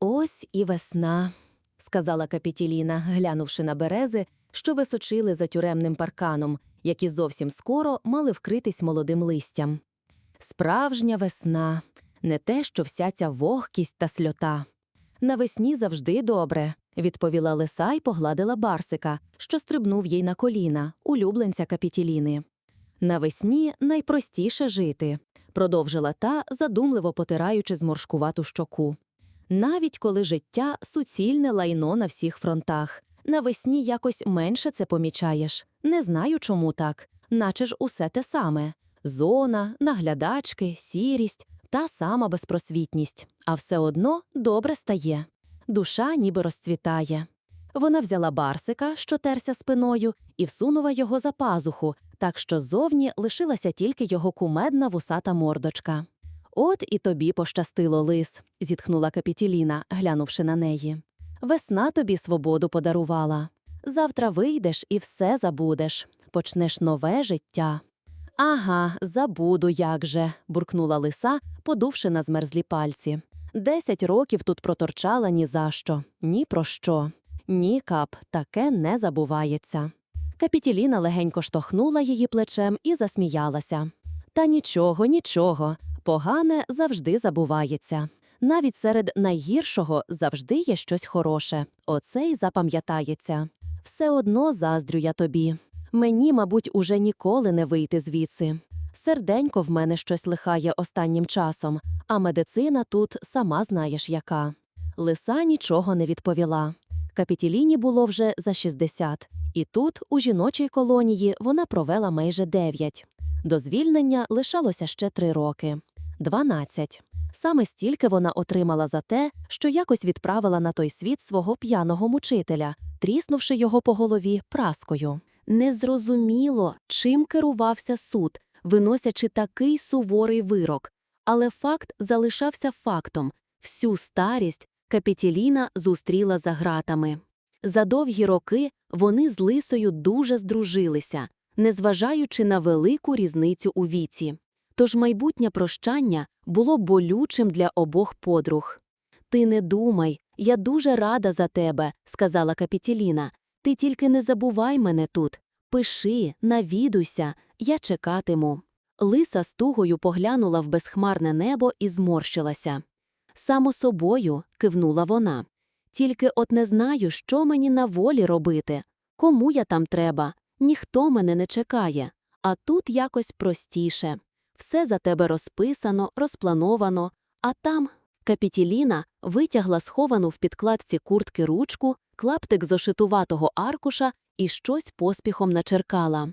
Ось і весна, сказала Капітіліна, глянувши на берези, що височили за тюремним парканом, які зовсім скоро мали вкритись молодим листям. Справжня весна, не те, що вся ця вогкість та сльота. Навесні завжди добре, відповіла лиса й погладила барсика, що стрибнув їй на коліна, улюбленця Капітіліни. Навесні найпростіше жити, продовжила та, задумливо потираючи зморшкувату щоку. Навіть коли життя суцільне лайно на всіх фронтах, навесні якось менше це помічаєш. Не знаю, чому так, наче ж усе те саме: зона, наглядачки, сірість, та сама безпросвітність, а все одно добре стає. Душа ніби розцвітає. Вона взяла барсика, що терся спиною, і всунула його за пазуху, так що ззовні лишилася тільки його кумедна вусата мордочка. От і тобі пощастило, лис, зітхнула Капітіліна, глянувши на неї. Весна тобі свободу подарувала. Завтра вийдеш і все забудеш, почнеш нове життя. Ага, забуду, як же, буркнула лиса, подувши на змерзлі пальці. Десять років тут проторчала ні за що, ні про що. Ні, кап, таке не забувається. Капітіліна легенько штовхнула її плечем і засміялася. Та нічого, нічого, погане завжди забувається. Навіть серед найгіршого завжди є щось хороше. Оце й запам'ятається. Все одно заздрю я тобі. Мені, мабуть, уже ніколи не вийти звідси. Серденько в мене щось лихає останнім часом, а медицина тут сама знаєш яка. Лиса нічого не відповіла. Капітіліні було вже за 60, і тут, у жіночій колонії, вона провела майже 9. До звільнення лишалося ще 3 роки. 12. Саме стільки вона отримала за те, що якось відправила на той світ свого п'яного мучителя, тріснувши його по голові праскою. Незрозуміло, чим керувався суд, виносячи такий суворий вирок. Але факт залишався фактом всю старість Капітіліна зустріла за гратами. За довгі роки вони з Лисою дуже здружилися, незважаючи на велику різницю у віці. Тож майбутнє прощання було болючим для обох подруг. Ти не думай, я дуже рада за тебе, сказала Капітіліна. Ти тільки не забувай мене тут. Пиши, навідуйся, я чекатиму. Лиса з тугою поглянула в безхмарне небо і зморщилася. Само собою, кивнула вона. Тільки от не знаю, що мені на волі робити. Кому я там треба? Ніхто мене не чекає. А тут якось простіше. Все за тебе розписано, розплановано, а там Капітіліна витягла сховану в підкладці куртки ручку, клаптик зошитуватого аркуша і щось поспіхом начеркала.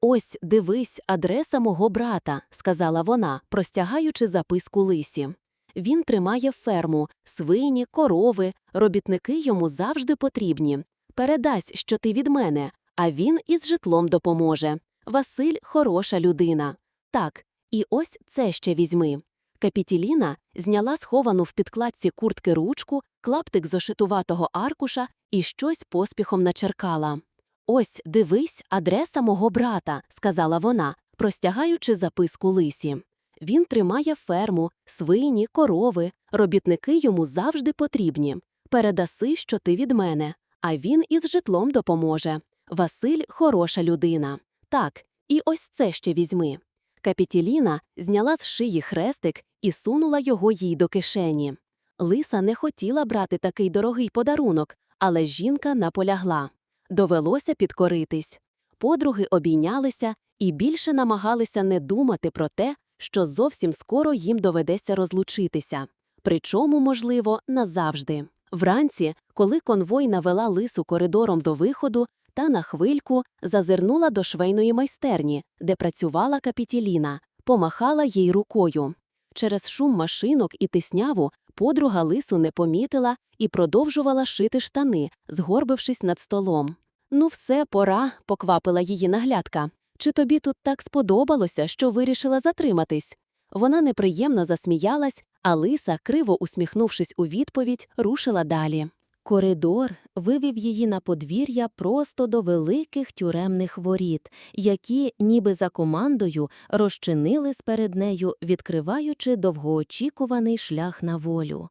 Ось, дивись, адреса мого брата, сказала вона, простягаючи записку лисі. Він тримає ферму, свині, корови, робітники йому завжди потрібні. Передасть, що ти від мене, а він із житлом допоможе. Василь хороша людина. Так, і ось це ще візьми. Капітіліна зняла сховану в підкладці куртки ручку, клаптик зошитуватого аркуша і щось поспіхом начеркала. Ось, дивись, адреса мого брата, сказала вона, простягаючи записку лисі. Він тримає ферму, свині, корови, робітники йому завжди потрібні. Передаси, що ти від мене, а він із житлом допоможе. Василь хороша людина. Так, і ось це ще візьми. Капітіліна зняла з шиї хрестик і сунула його їй до кишені. Лиса не хотіла брати такий дорогий подарунок, але жінка наполягла. Довелося підкоритись. Подруги обійнялися і більше намагалися не думати про те, що зовсім скоро їм доведеться розлучитися, причому, можливо, назавжди. Вранці, коли конвой навела лису коридором до виходу, та на хвильку зазирнула до швейної майстерні, де працювала капітіліна, помахала їй рукою. Через шум машинок і тисняву подруга лису не помітила і продовжувала шити штани, згорбившись над столом. Ну, все, пора, поквапила її наглядка. Чи тобі тут так сподобалося, що вирішила затриматись? Вона неприємно засміялась, а лиса, криво усміхнувшись у відповідь, рушила далі. Коридор вивів її на подвір'я просто до великих тюремних воріт, які, ніби за командою, розчинились перед нею, відкриваючи довгоочікуваний шлях на волю.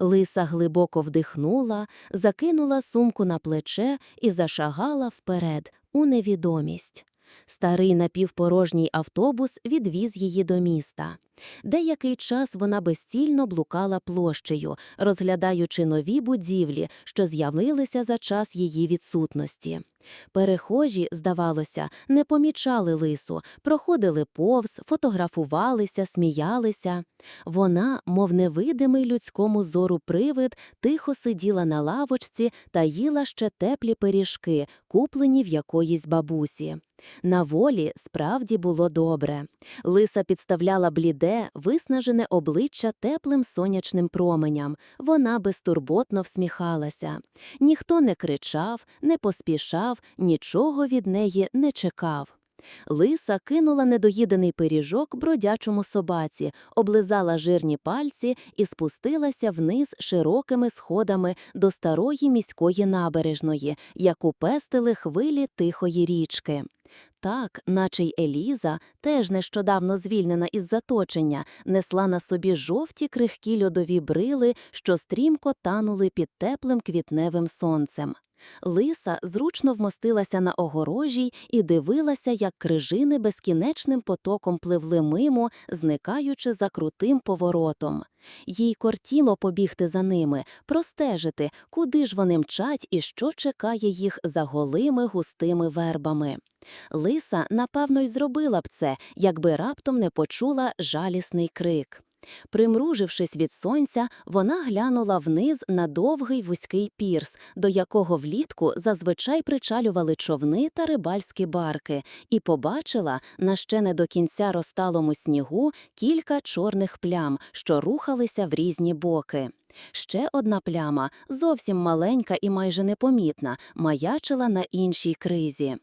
Лиса глибоко вдихнула, закинула сумку на плече і зашагала вперед, у невідомість. Старий напівпорожній автобус відвіз її до міста. Деякий час вона безцільно блукала площею, розглядаючи нові будівлі, що з'явилися за час її відсутності. Перехожі, здавалося, не помічали лису, проходили повз, фотографувалися, сміялися. Вона, мов невидимий людському зору привид, тихо сиділа на лавочці та їла ще теплі пиріжки, куплені в якоїсь бабусі. На волі справді було добре. Лиса підставляла бліде, виснажене обличчя теплим сонячним променям. Вона безтурботно всміхалася. Ніхто не кричав, не поспішав, нічого від неї не чекав. Лиса кинула недоїдений пиріжок бродячому собаці, облизала жирні пальці і спустилася вниз широкими сходами до старої міської набережної, яку пестили хвилі тихої річки. Так, наче й Еліза, теж нещодавно звільнена із заточення, несла на собі жовті крихкі льодові брили, що стрімко танули під теплим квітневим сонцем. Лиса зручно вмостилася на огорожі і дивилася, як крижини безкінечним потоком пливли мимо, зникаючи за крутим поворотом. Їй кортіло побігти за ними, простежити, куди ж вони мчать і що чекає їх за голими густими вербами. Лиса, напевно, й зробила б це, якби раптом не почула жалісний крик. Примружившись від сонця, вона глянула вниз на довгий вузький пірс, до якого влітку зазвичай причалювали човни та рибальські барки, і побачила на ще не до кінця розталому снігу кілька чорних плям, що рухалися в різні боки. Ще одна пляма, зовсім маленька і майже непомітна, маячила на іншій кризі.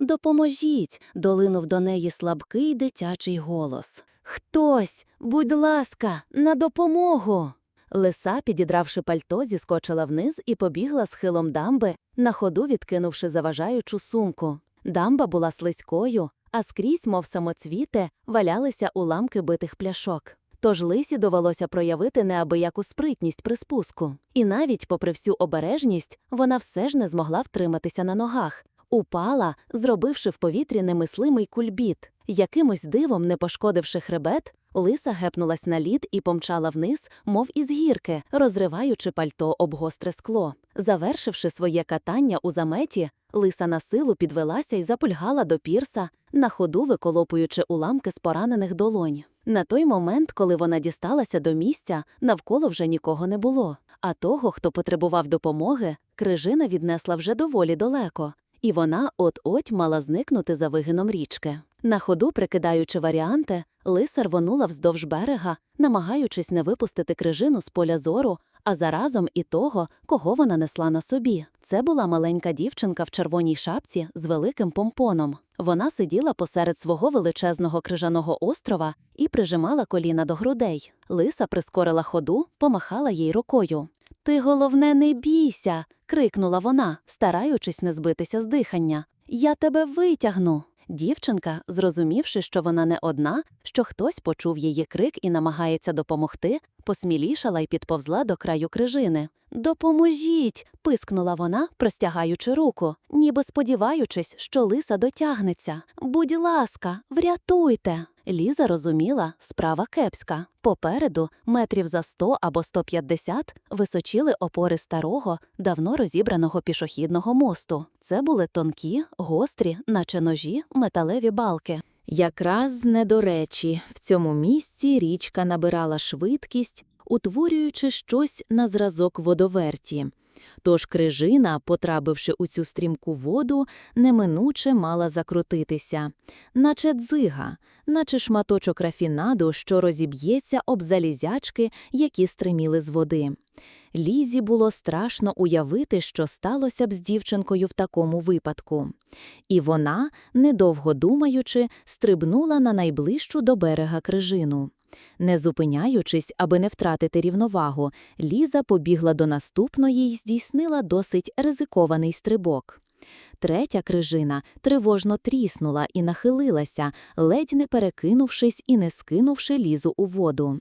Допоможіть, долинув до неї слабкий дитячий голос. Хтось, будь ласка, на допомогу. Лиса, підідравши пальто, зіскочила вниз і побігла схилом дамби, на ходу відкинувши заважаючу сумку. Дамба була слизькою, а скрізь, мов самоцвіте, валялися уламки битих пляшок. Тож лисі довелося проявити неабияку спритність при спуску. І навіть, попри всю обережність, вона все ж не змогла втриматися на ногах. Упала, зробивши в повітрі немислимий кульбіт. Якимось дивом, не пошкодивши хребет, лиса гепнулась на лід і помчала вниз, мов із гірки, розриваючи пальто об гостре скло. Завершивши своє катання у заметі, лиса на силу підвелася і запульгала до пірса, на ходу виколопуючи уламки з поранених долонь. На той момент, коли вона дісталася до місця, навколо вже нікого не було. А того, хто потребував допомоги, крижина віднесла вже доволі далеко, і вона от-от мала зникнути за вигином річки. На ходу, прикидаючи варіанти, лиса рвонула вздовж берега, намагаючись не випустити крижину з поля зору, а заразом і того, кого вона несла на собі. Це була маленька дівчинка в червоній шапці з великим помпоном. Вона сиділа посеред свого величезного крижаного острова і прижимала коліна до грудей. Лиса прискорила ходу, помахала їй рукою. Ти, головне, не бійся. Крикнула вона, стараючись не збитися з дихання. Я тебе витягну. Дівчинка, зрозумівши, що вона не одна, що хтось почув її крик і намагається допомогти, посмілішала й підповзла до краю крижини. Допоможіть. пискнула вона, простягаючи руку, ніби сподіваючись, що лиса дотягнеться. Будь ласка, врятуйте. Ліза розуміла, справа кепська. Попереду, метрів за 100 або 150, височили опори старого, давно розібраного пішохідного мосту. Це були тонкі, гострі, наче ножі, металеві балки. Якраз не до речі, в цьому місці річка набирала швидкість, утворюючи щось на зразок водоверті. Тож крижина, потрапивши у цю стрімку воду, неминуче мала закрутитися, наче дзига, наче шматочок рафінаду, що розіб'ється об залізячки, які стриміли з води. Лізі було страшно уявити, що сталося б з дівчинкою в такому випадку. І вона, недовго думаючи, стрибнула на найближчу до берега крижину. Не зупиняючись, аби не втратити рівновагу, Ліза побігла до наступної й здійснила досить ризикований стрибок. Третя крижина тривожно тріснула і нахилилася, ледь не перекинувшись і не скинувши лізу у воду.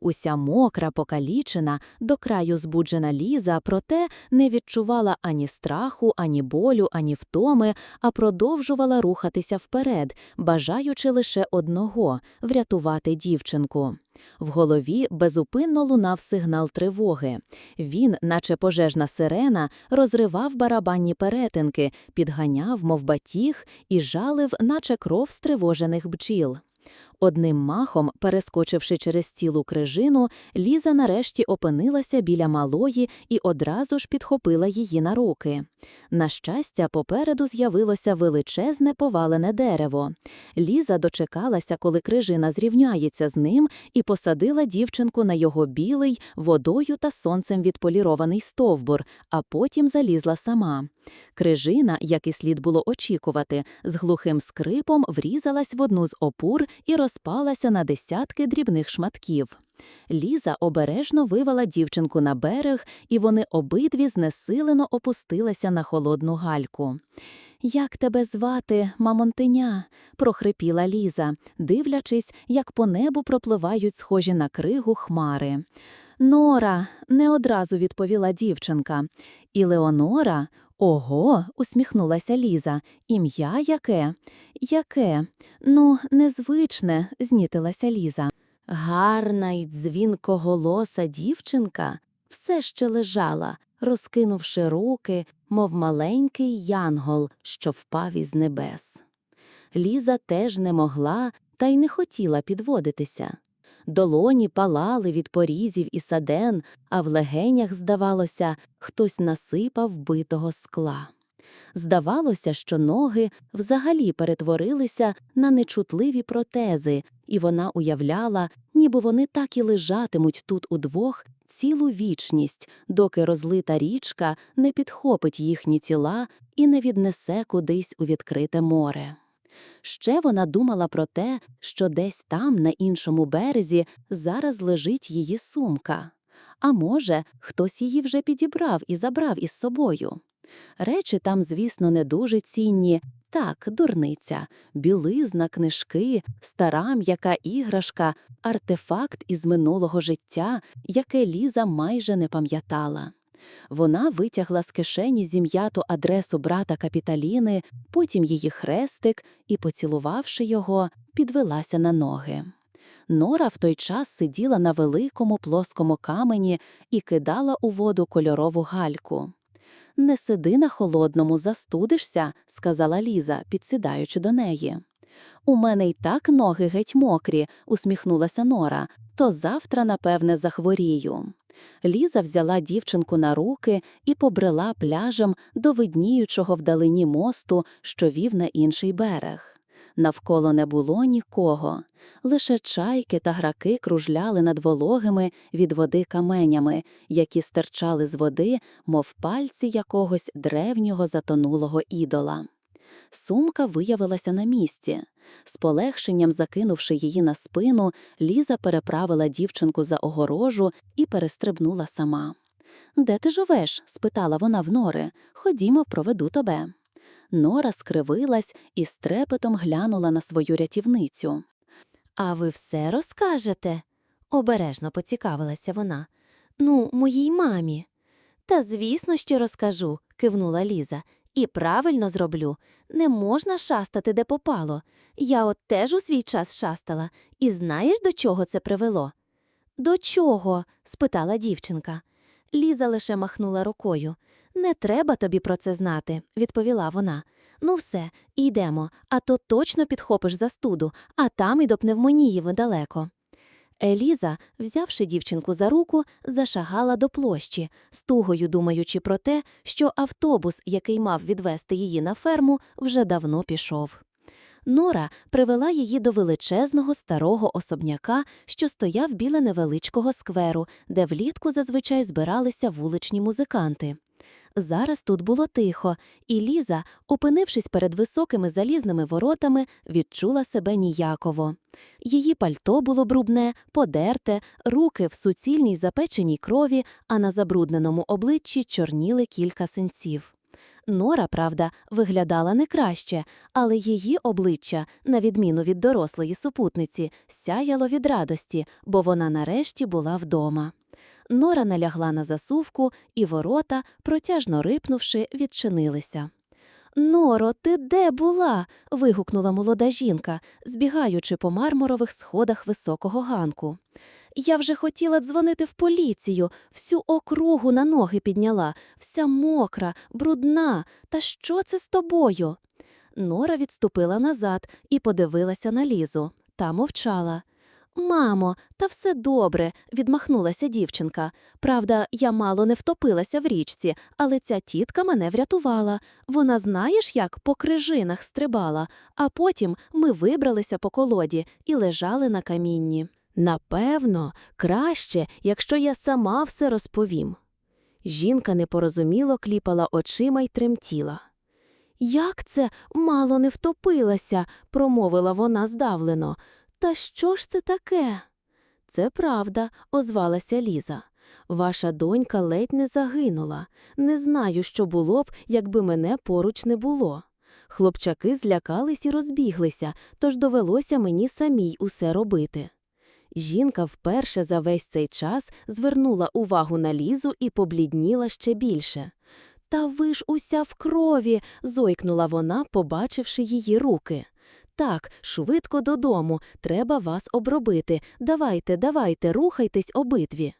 Уся мокра, покалічена, до краю збуджена ліза, проте не відчувала ані страху, ані болю, ані втоми, а продовжувала рухатися вперед, бажаючи лише одного врятувати дівчинку. В голові безупинно лунав сигнал тривоги. Він, наче пожежна сирена, розривав барабанні перетинки, підганяв, мов батіг, і жалив, наче кров стривожених бджіл. Одним махом, перескочивши через цілу крижину, Ліза нарешті опинилася біля малої і одразу ж підхопила її на руки. На щастя, попереду з'явилося величезне повалене дерево. Ліза дочекалася, коли крижина зрівняється з ним, і посадила дівчинку на його білий, водою та сонцем відполірований стовбур, а потім залізла сама. Крижина, як і слід було очікувати, з глухим скрипом врізалась в одну з опур і розпалася на десятки дрібних шматків. Ліза обережно вивела дівчинку на берег, і вони обидві знесилено опустилися на холодну гальку. Як тебе звати, мамонтеня? прохрипіла Ліза, дивлячись, як по небу пропливають схожі на кригу хмари. Нора, не одразу відповіла дівчинка. І Леонора. Ого, усміхнулася Ліза. Ім'я яке? Яке? Ну, незвичне, знітилася Ліза. Гарна й дзвінкоголоса дівчинка все ще лежала, розкинувши руки, мов маленький янгол, що впав із небес. Ліза теж не могла та й не хотіла підводитися. Долоні палали від порізів і саден, а в легенях, здавалося, хтось насипав битого скла. Здавалося, що ноги взагалі перетворилися на нечутливі протези, і вона уявляла, ніби вони так і лежатимуть тут удвох цілу вічність, доки розлита річка не підхопить їхні тіла і не віднесе кудись у відкрите море. Ще вона думала про те, що десь там, на іншому березі, зараз лежить її сумка. А може, хтось її вже підібрав і забрав із собою. Речі там, звісно, не дуже цінні. Так, дурниця, білизна, книжки, стара м'яка іграшка, артефакт із минулого життя, яке Ліза майже не пам'ятала. Вона витягла з кишені зім'яту адресу брата Капіталіни, потім її хрестик і, поцілувавши його, підвелася на ноги. Нора в той час сиділа на великому плоскому камені і кидала у воду кольорову гальку. Не сиди на холодному, застудишся, сказала Ліза, підсідаючи до неї. У мене й так ноги геть мокрі, усміхнулася Нора, то завтра, напевне, захворію. Ліза взяла дівчинку на руки і побрела пляжем до видніючого вдалині мосту, що вів на інший берег. Навколо не було нікого, лише чайки та граки кружляли над вологими від води каменями, які стирчали з води, мов пальці якогось древнього затонулого ідола. Сумка виявилася на місці. З полегшенням закинувши її на спину, Ліза переправила дівчинку за огорожу і перестрибнула сама. Де ти живеш? спитала вона в Нори. Ходімо, проведу тебе. Нора скривилась і з трепетом глянула на свою рятівницю. А ви все розкажете? обережно поцікавилася вона. Ну, моїй мамі. Та звісно, що розкажу, кивнула Ліза. І правильно зроблю. Не можна шастати, де попало. Я от теж у свій час шастала. І знаєш, до чого це привело? До чого? спитала дівчинка. Ліза лише махнула рукою. Не треба тобі про це знати, відповіла вона. Ну все, йдемо, а то точно підхопиш застуду, а там і до пневмонії недалеко. Еліза, взявши дівчинку за руку, зашагала до площі, з тугою думаючи про те, що автобус, який мав відвести її на ферму, вже давно пішов. Нора привела її до величезного старого особняка, що стояв біля невеличкого скверу, де влітку зазвичай збиралися вуличні музиканти. Зараз тут було тихо, і Ліза, опинившись перед високими залізними воротами, відчула себе ніяково. Її пальто було брудне, подерте, руки в суцільній запеченій крові, а на забрудненому обличчі чорніли кілька синців. Нора, правда, виглядала не краще, але її обличчя, на відміну від дорослої супутниці, сяяло від радості, бо вона нарешті була вдома. Нора налягла на засувку, і ворота, протяжно рипнувши, відчинилися. Норо, ти де була? вигукнула молода жінка, збігаючи по мармурових сходах високого ганку. Я вже хотіла дзвонити в поліцію, всю округу на ноги підняла, вся мокра, брудна. Та що це з тобою? Нора відступила назад і подивилася на Лізу. Та мовчала. Мамо, та все добре, відмахнулася дівчинка. Правда, я мало не втопилася в річці, але ця тітка мене врятувала. Вона знаєш, як по крижинах стрибала, а потім ми вибралися по колоді і лежали на камінні. Напевно, краще, якщо я сама все розповім. Жінка непорозуміло кліпала очима й тремтіла. Як це мало не втопилася, промовила вона здавлено. Та що ж це таке? Це правда, озвалася Ліза. Ваша донька ледь не загинула. Не знаю, що було б, якби мене поруч не було. Хлопчаки злякались і розбіглися, тож довелося мені самій усе робити. Жінка вперше за весь цей час звернула увагу на Лізу і поблідніла ще більше. Та ви ж уся в крові. зойкнула вона, побачивши її руки. Так, швидко додому, треба вас обробити. Давайте, давайте, рухайтесь обидві.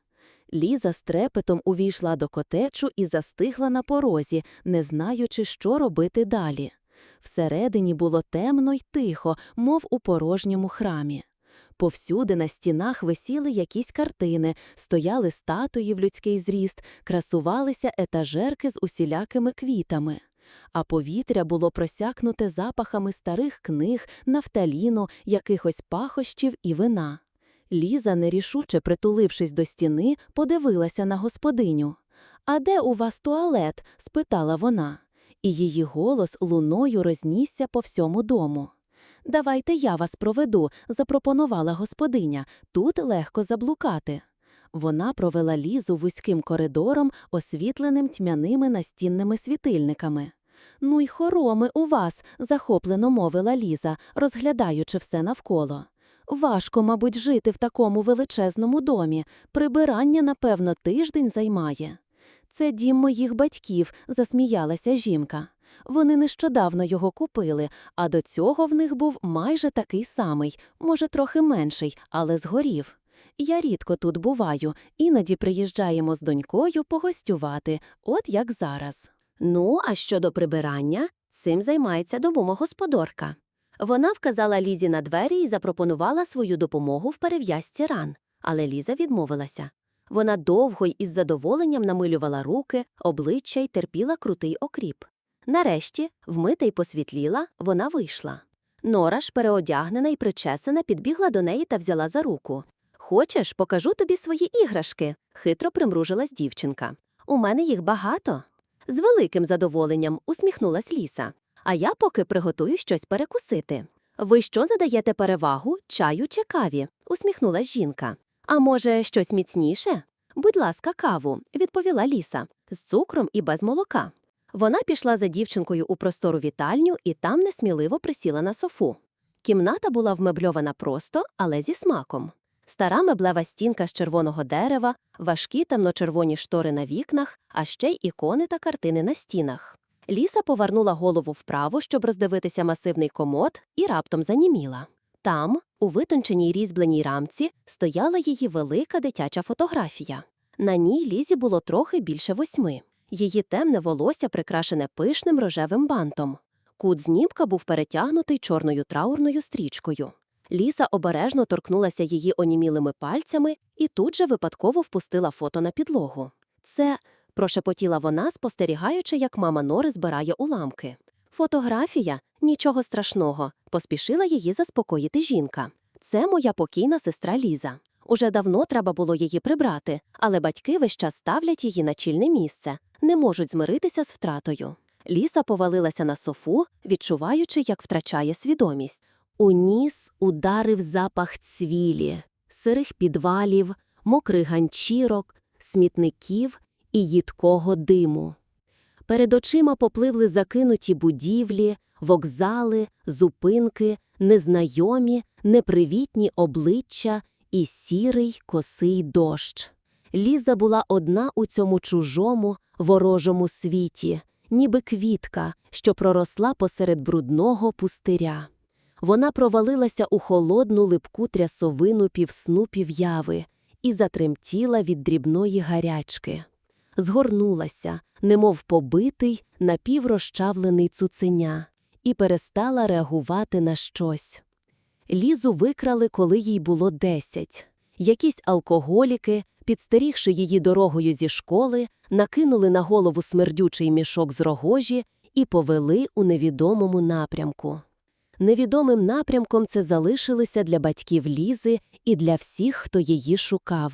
Ліза з трепетом увійшла до котечу і застигла на порозі, не знаючи, що робити далі. Всередині було темно й тихо, мов у порожньому храмі. Повсюди на стінах висіли якісь картини, стояли статуї в людський зріст, красувалися етажерки з усілякими квітами. А повітря було просякнуте запахами старих книг, нафталіну, якихось пахощів і вина. Ліза, нерішуче притулившись до стіни, подивилася на господиню. А де у вас туалет? спитала вона. І її голос луною рознісся по всьому дому. Давайте я вас проведу, запропонувала господиня. Тут легко заблукати. Вона провела лізу вузьким коридором, освітленим тьмяними настінними світильниками. Ну й хороми у вас, захоплено мовила Ліза, розглядаючи все навколо. Важко, мабуть, жити в такому величезному домі. Прибирання, напевно, тиждень займає. Це дім моїх батьків, засміялася жінка. Вони нещодавно його купили, а до цього в них був майже такий самий, може, трохи менший, але згорів. Я рідко тут буваю, іноді приїжджаємо з донькою погостювати, от як зараз. Ну, а щодо прибирання, цим займається домомогосподарка. Вона вказала Лізі на двері і запропонувала свою допомогу в перев'язці ран, але Ліза відмовилася. Вона довго й із задоволенням намилювала руки, обличчя й терпіла крутий окріп. Нарешті, вмита й посвітліла, вона вийшла. Нора ж, переодягнена й причесана, підбігла до неї та взяла за руку. Хочеш, покажу тобі свої іграшки? хитро примружилась дівчинка. У мене їх багато. З великим задоволенням усміхнулась Ліса. А я поки приготую щось перекусити. Ви що задаєте перевагу чаю чи каві? усміхнулась жінка. А може, щось міцніше? Будь ласка, каву, відповіла Ліса, з цукром і без молока. Вона пішла за дівчинкою у простору вітальню і там несміливо присіла на софу. Кімната була вмебльована просто, але зі смаком. Стара меблева стінка з червоного дерева, важкі темно-червоні штори на вікнах, а ще й ікони та картини на стінах. Ліса повернула голову вправо, щоб роздивитися масивний комод, і раптом заніміла. Там, у витонченій різьбленій рамці, стояла її велика дитяча фотографія. На ній Лізі було трохи більше восьми. Її темне волосся прикрашене пишним рожевим бантом. Кут знімка був перетягнутий чорною траурною стрічкою. Ліса обережно торкнулася її онімілими пальцями і тут же випадково впустила фото на підлогу. Це прошепотіла вона, спостерігаючи, як мама Нори збирає уламки. Фотографія нічого страшного, поспішила її заспокоїти жінка. Це моя покійна сестра Ліза. Уже давно треба було її прибрати, але батьки весь час ставлять її на чільне місце. не можуть змиритися з втратою. Ліса повалилася на софу, відчуваючи, як втрачає свідомість. У ніс ударив запах цвілі, сирих підвалів, мокрих ганчірок, смітників і їдкого диму. Перед очима попливли закинуті будівлі, вокзали, зупинки, незнайомі, непривітні обличчя і сірий косий дощ. Ліза була одна у цьому чужому, ворожому світі, ніби квітка, що проросла посеред брудного пустиря. Вона провалилася у холодну липку трясовину півсну півяви і затремтіла від дрібної гарячки. Згорнулася, немов побитий, напіврозчавлений цуценя, і перестала реагувати на щось. Лізу викрали, коли їй було десять. Якісь алкоголіки, підстерігши її дорогою зі школи, накинули на голову смердючий мішок з рогожі і повели у невідомому напрямку. Невідомим напрямком це залишилося для батьків Лізи і для всіх, хто її шукав.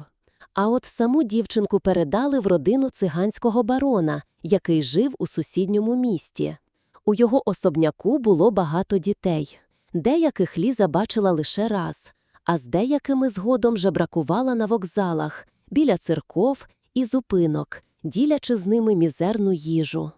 А от саму дівчинку передали в родину циганського барона, який жив у сусідньому місті. У його особняку було багато дітей. Деяких Ліза бачила лише раз, а з деякими згодом же бракувала на вокзалах, біля церков і зупинок, ділячи з ними мізерну їжу.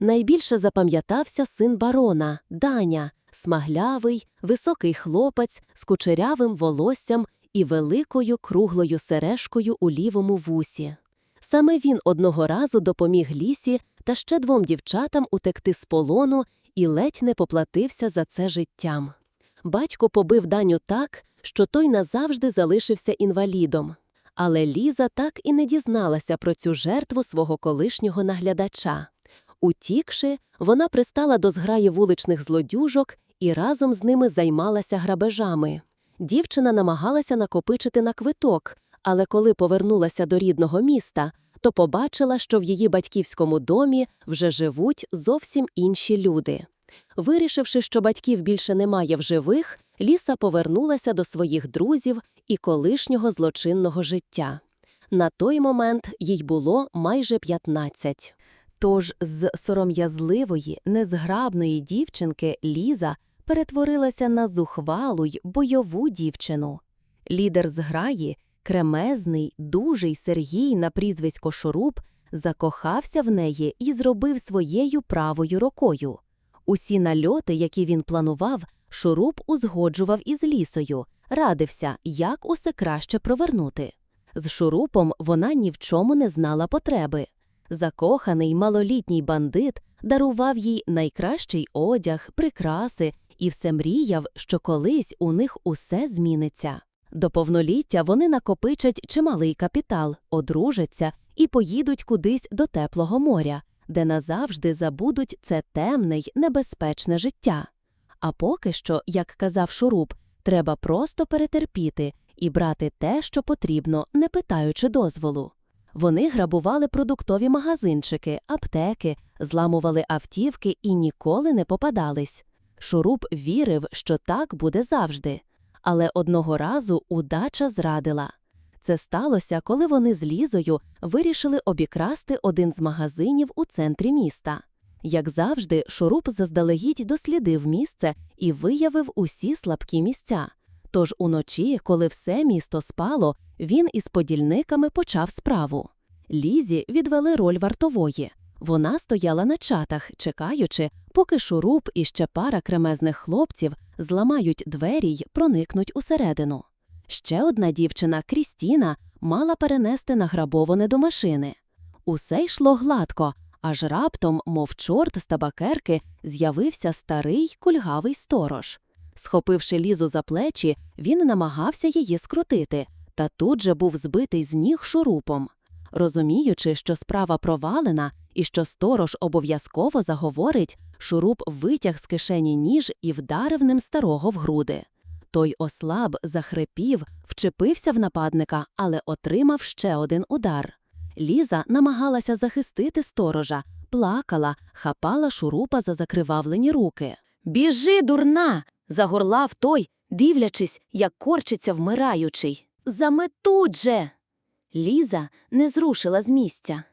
Найбільше запам'ятався син барона, Даня, смаглявий, високий хлопець з кучерявим волоссям і великою круглою сережкою у лівому вусі. Саме він одного разу допоміг лісі та ще двом дівчатам утекти з полону і ледь не поплатився за це життям. Батько побив Даню так, що той назавжди залишився інвалідом. Але Ліза так і не дізналася про цю жертву свого колишнього наглядача. Утікши, вона пристала до зграї вуличних злодюжок і разом з ними займалася грабежами. Дівчина намагалася накопичити на квиток, але коли повернулася до рідного міста, то побачила, що в її батьківському домі вже живуть зовсім інші люди. Вирішивши, що батьків більше немає в живих, Ліса повернулася до своїх друзів і колишнього злочинного життя. На той момент їй було майже 15. Тож з сором'язливої, незграбної дівчинки Ліза перетворилася на зухвалу й бойову дівчину. Лідер зграї, кремезний, дужий Сергій на прізвисько Шуруп, закохався в неї і зробив своєю правою рукою. Усі нальоти, які він планував, Шуруп узгоджував із лісою, радився, як усе краще провернути. З Шурупом вона ні в чому не знала потреби. Закоханий малолітній бандит дарував їй найкращий одяг, прикраси і все мріяв, що колись у них усе зміниться. До повноліття вони накопичать чималий капітал, одружаться і поїдуть кудись до теплого моря, де назавжди забудуть це темне й небезпечне життя. А поки що, як казав Шуруп, треба просто перетерпіти і брати те, що потрібно, не питаючи дозволу. Вони грабували продуктові магазинчики, аптеки, зламували автівки і ніколи не попадались. Шуруп вірив, що так буде завжди. Але одного разу удача зрадила. Це сталося, коли вони з Лізою вирішили обікрасти один з магазинів у центрі міста. Як завжди, Шуруп заздалегідь дослідив місце і виявив усі слабкі місця. Тож уночі, коли все місто спало, він із подільниками почав справу. Лізі відвели роль вартової. Вона стояла на чатах, чекаючи, поки шуруп і ще пара кремезних хлопців зламають двері й проникнуть усередину. Ще одна дівчина, Крістіна, мала перенести награбоване до машини. Усе йшло гладко, аж раптом, мов чорт з табакерки, з'явився старий кульгавий сторож. Схопивши лізу за плечі, він намагався її скрутити, та тут же був збитий з ніг шурупом. Розуміючи, що справа провалена і що сторож обов'язково заговорить, шуруп витяг з кишені ніж і вдарив ним старого в груди. Той ослаб, захрипів, вчепився в нападника, але отримав ще один удар. Ліза намагалася захистити сторожа, плакала, хапала шурупа за закривавлені руки. Біжи, дурна. загорлав той, дивлячись, як корчиться вмираючий. Заметуть же. Ліза не зрушила з місця.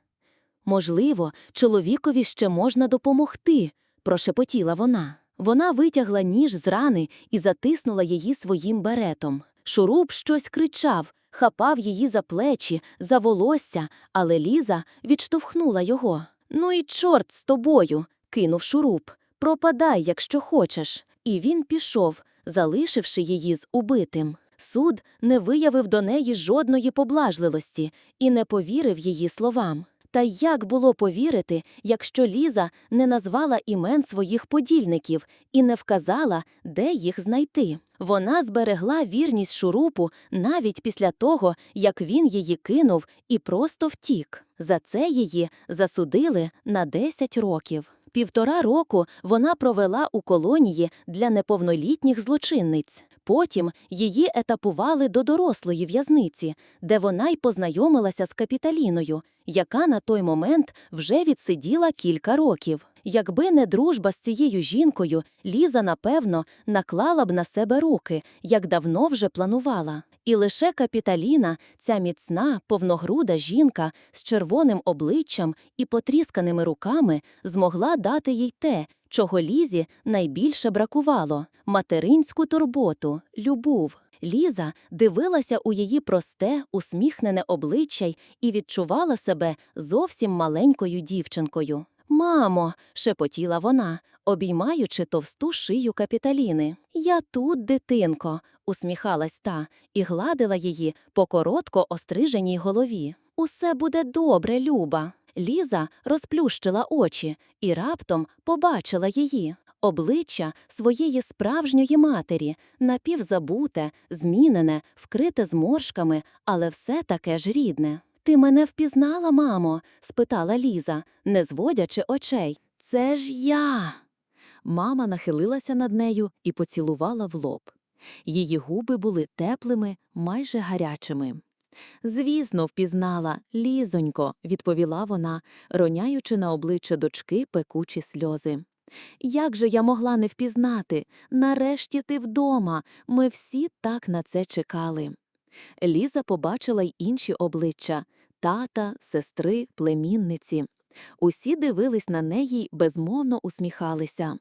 Можливо, чоловікові ще можна допомогти, прошепотіла вона. Вона витягла ніж з рани і затиснула її своїм беретом. Шуруп щось кричав, хапав її за плечі, за волосся, але Ліза відштовхнула його. Ну і чорт з тобою, кинув шуруп. Пропадай, якщо хочеш. І він пішов, залишивши її з убитим. Суд не виявив до неї жодної поблажливості і не повірив її словам. Та як було повірити, якщо Ліза не назвала імен своїх подільників і не вказала, де їх знайти? Вона зберегла вірність шурупу навіть після того, як він її кинув і просто втік. За це її засудили на 10 років. Півтора року вона провела у колонії для неповнолітніх злочинниць. Потім її етапували до дорослої в'язниці, де вона й познайомилася з Капіталіною, яка на той момент вже відсиділа кілька років. Якби не дружба з цією жінкою, Ліза, напевно, наклала б на себе руки, як давно вже планувала. І лише Капіталіна, ця міцна, повногруда жінка з червоним обличчям і потрісканими руками, змогла дати їй те, чого Лізі найбільше бракувало материнську турботу, любов. Ліза дивилася у її просте, усміхнене обличчя і відчувала себе зовсім маленькою дівчинкою. Мамо, шепотіла вона, обіймаючи товсту шию капіталіни. Я тут, дитинко, усміхалась та і гладила її по коротко остриженій голові. Усе буде добре, Люба. Ліза розплющила очі і раптом побачила її. Обличчя своєї справжньої матері, напівзабуте, змінене, вкрите зморшками, але все таке ж рідне. Ти мене впізнала, мамо? спитала Ліза, не зводячи очей. Це ж я. Мама нахилилася над нею і поцілувала в лоб. Її губи були теплими, майже гарячими. Звісно, впізнала, лізонько, відповіла вона, роняючи на обличчя дочки пекучі сльози. Як же я могла не впізнати? Нарешті ти вдома. Ми всі так на це чекали. Ліза побачила й інші обличчя тата, сестри, племінниці. Усі дивились на неї й безмовно усміхалися.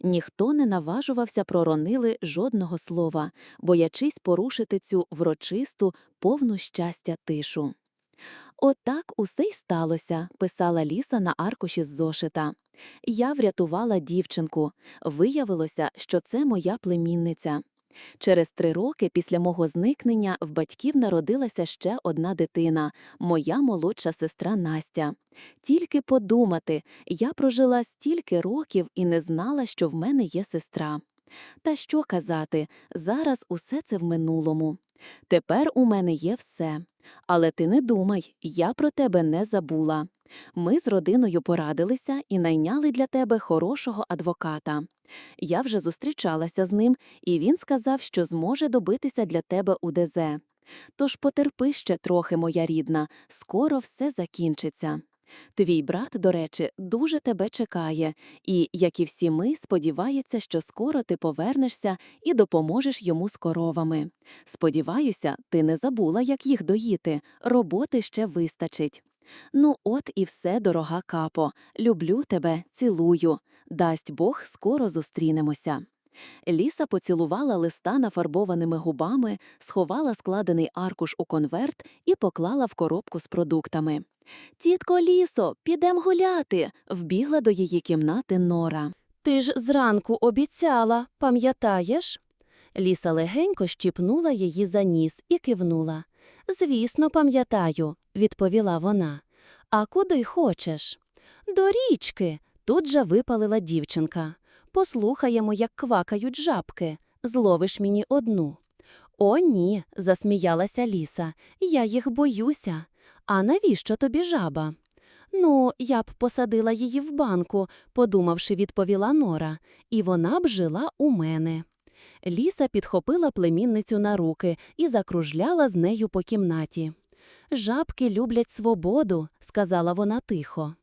Ніхто не наважувався проронили жодного слова, боячись порушити цю врочисту, повну щастя тишу. Отак усе й сталося, писала Ліса на аркуші з зошита. Я врятувала дівчинку. Виявилося, що це моя племінниця. Через три роки після мого зникнення в батьків народилася ще одна дитина, моя молодша сестра Настя. Тільки подумати, я прожила стільки років і не знала, що в мене є сестра. Та що казати, зараз усе це в минулому. Тепер у мене є все. Але ти не думай, я про тебе не забула. Ми з родиною порадилися і найняли для тебе хорошого адвоката. Я вже зустрічалася з ним, і він сказав, що зможе добитися для тебе УДЗ. Тож потерпи ще трохи, моя рідна, скоро все закінчиться. Твій брат, до речі, дуже тебе чекає, і, як і всі ми, сподівається, що скоро ти повернешся і допоможеш йому з коровами. Сподіваюся, ти не забула, як їх доїти, роботи ще вистачить. Ну, от і все, дорога капо. Люблю тебе, цілую. Дасть Бог, скоро зустрінемося. Ліса поцілувала листа нафарбованими губами, сховала складений аркуш у конверт і поклала в коробку з продуктами. Тітко Лісо, підем гуляти. вбігла до її кімнати Нора. Ти ж зранку обіцяла, пам'ятаєш? Ліса легенько щіпнула її за ніс і кивнула. Звісно, пам'ятаю, відповіла вона. А куди хочеш? До річки. Тут же випалила дівчинка. Послухаємо, як квакають жабки. Зловиш мені одну. О, ні, засміялася ліса. Я їх боюся. А навіщо тобі жаба? Ну, я б посадила її в банку, подумавши, відповіла Нора, і вона б жила у мене. Ліса підхопила племінницю на руки і закружляла з нею по кімнаті. Жабки люблять свободу, сказала вона тихо.